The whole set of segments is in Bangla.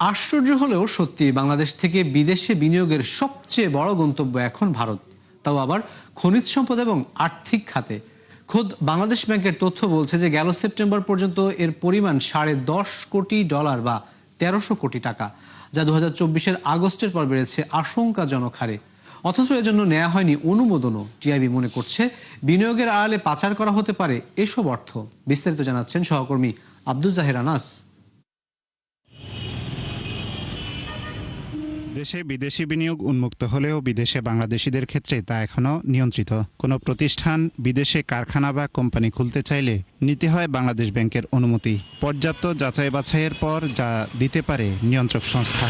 আশ্চর্য হলেও সত্যি বাংলাদেশ থেকে বিদেশে বিনিয়োগের সবচেয়ে বড় গন্তব্য এখন ভারত। তাও আবার খনিজ সম্পদ এবং আর্থিক খাতে। খোদ বাংলাদেশ ব্যাংকের তথ্য বলছে যে গেল সেপ্টেম্বর পর্যন্ত এর পরিমাণ সাড়ে দশ কোটি ডলার বা তেরোশো কোটি টাকা, যা দু হাজার আগস্টের পর বেড়েছে আশঙ্কাজনক হারে। অথচ এজন্য নেওয়া হয়নি অনুমোদনও, টিআইবি মনে করছে। বিনিয়োগের আড়ালে পাচার করা হতে পারে এসব অর্থ। বিস্তারিত জানাচ্ছেন সহকর্মী আব্দুল জাহের আনাস। দেশে বিদেশি বিনিয়োগ উন্মুক্ত হলেও বিদেশে বাংলাদেশিদের ক্ষেত্রে তা এখনও নিয়ন্ত্রিত। কোনো প্রতিষ্ঠান বিদেশে কারখানা বা কোম্পানি খুলতে চাইলে নিতে হয় বাংলাদেশ ব্যাংকের অনুমতি। পর্যাপ্ত যাচাই বাছাইয়ের পর যা দিতে পারে নিয়ন্ত্রক সংস্থা।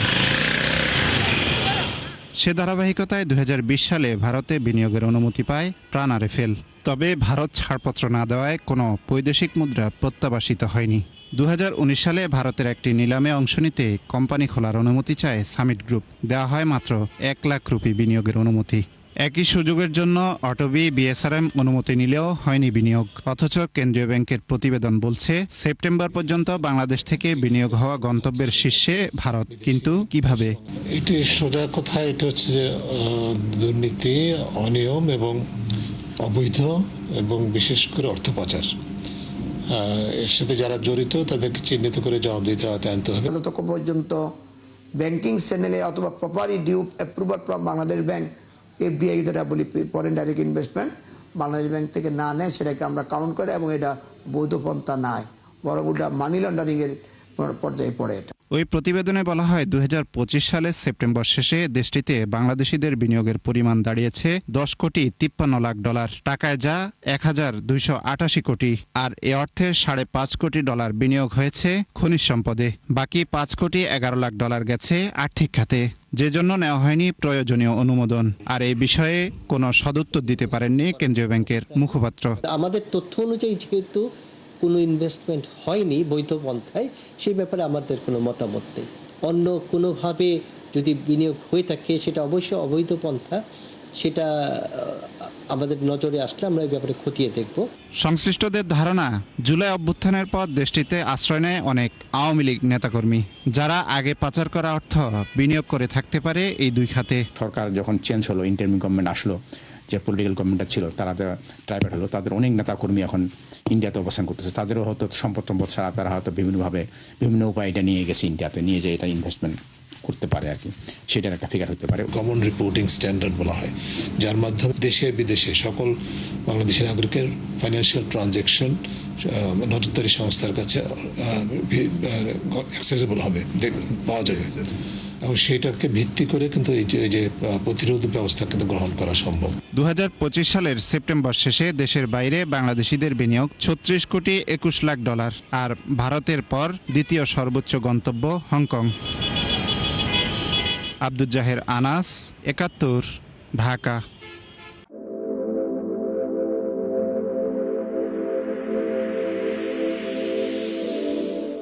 সে ধারাবাহিকতায় দু হাজার বিশ সালে ভারতে বিনিয়োগের অনুমতি পায় প্রাণ আরএফএল তবে ভারত ছাড়পত্র না দেওয়ায় কোনো বৈদেশিক মুদ্রা প্রত্যাবাসিত হয়নি। দু হাজার উনিশ সালে ভারতের একটি নিলামে অংশ নিতে কোম্পানি খোলার অনুমতি চায় সামিট গ্রুপ। দেওয়া হয় মাত্র এক লাখ রুপি বিনিয়োগের অনুমতি। একই সুযোগের জন্য অটোবি বিএসআরএম অনুমতি নিলেও হয়নি বিনিয়োগ। অথচ কেন্দ্রীয় ব্যাংকের প্রতিবেদন বলছে, সেপ্টেম্বর পর্যন্ত বাংলাদেশ থেকে বিনিয়োগ হওয়া গন্তব্যের শীর্ষে ভারত। কিন্তু কীভাবে? এটি সোজা কথা, এটা হচ্ছে যে দুর্নীতি, অনিয়ম এবং অবৈধ এবং বিশেষ করে অর্থ পাচার। এর সাথে যারা জড়িত, তাদেরকে চিহ্নিত করে জবাব দিতে আনতে হবে। যতক্ষণ পর্যন্ত ব্যাংকিং চ্যানেলে অথবা properly due approval from Bangladesh bank FDI যেটা বলি foreign direct investment Bangladesh bank থেকে না নেয়, সেটাকে আমরা কাউন্ট করে এবং এটা বৈধ পন্থা নয় বরং ওটা মানি লন্ডারিংয়ের পর্যায়ে পড়ে এটা। ওই প্রতিবেদনে বলা হয় দুই হাজার পঁচিশ সালের সেপ্টেম্বর শেষে দেশটিতে বাংলাদেশিদের বিনিয়োগের পরিমাণ দাঁড়িয়েছে দশ কোটি তিপ্পান্ন লাখ ডলার। টাকায় যা এক হাজার দুইশো আটাশি কোটি, আর এ অর্থে সাড়ে পাঁচ কোটি ডলার বিনিয়োগ হয়েছে খনিজ সম্পদে। বাকি পাঁচ কোটি এগারো লাখ ডলার গেছে আর্থিক খাতে। যে জন্য নেওয়া হয়নি প্রয়োজনীয় অনুমোদন। আর এই বিষয়ে কোনো সদুত্তর দিতে পারেননি কেন্দ্রীয় ব্যাংকের মুখপাত্র। আমাদের তথ্য অনুযায়ী যেহেতু কোনো ইনভেস্টমেন্ট হয়নি বৈধ পন্থায় সেই ব্যাপারে আমাদের কোনো মতামত নেই। অন্য কোনোভাবে যদি বিনিয়োগ হয়ে থাকে সেটা অবশ্যই অবৈধ পন্থা সেটা আমাদের নজরে আসলে আমরা এই ব্যাপারে খতিয়ে দেখব। সংশ্লিষ্টদের ধারণা জুলাই অভ্যুত্থানের পর দেশটিতে আশ্রয় নেয় অনেক আওয়ামী লীগ নেতাকর্মী যারা আগে পাচার করা অর্থ বিনিয়োগ করে থাকতে পারে এই দুই খাতে। সরকার যখন চেঞ্জ হলো ইন্টারমিং গভর্নমেন্ট আসলো যে পলিটিক্যাল গভর্নমেন্টটা ছিল, তারা ট্রাইবেট হলো, তাদের অনেক নেতাকর্মী এখন ইন্ডিয়াতে অবস্থান করতেছে। তাদেরও হয়তো সম্পদ সম্পদ ছাড়া তারা হয়তো বিভিন্নভাবে বিভিন্ন উপায় এটা নিয়ে গেছে ইন্ডিয়াতে নিয়ে যে এটা ইনভেস্টমেন্ট করতে পারে আর কি। সেটার একটা ফিগার হতে পারে। কমন রিপোর্টিং স্ট্যান্ডার্ড বলা হয়, যার মাধ্যমে দেশে বিদেশে সকল বাংলাদেশি নাগরিকের ফাইন্যান্সিয়াল ট্রানজেকশন নজরদারি সংস্থার কাছে অ্যাক্সেসেবল হবে পাওয়া যাবে। এবং সেটাকে ভিত্তি করে কিন্তু এই যে প্রতিরোধ ব্যবস্থা কিন্তু গ্রহণ করা সম্ভব। দু পঁচিশ সালের সেপ্টেম্বর শেষে দেশের বাইরে বাংলাদেশিদের বিনিয়োগ ছত্রিশ কোটি একুশ লাখ ডলার আর ভারতের পর দ্বিতীয় সর্বোচ্চ গন্তব্য হংকং। আব্দুল আনাস, একাত্তর, ঢাকা।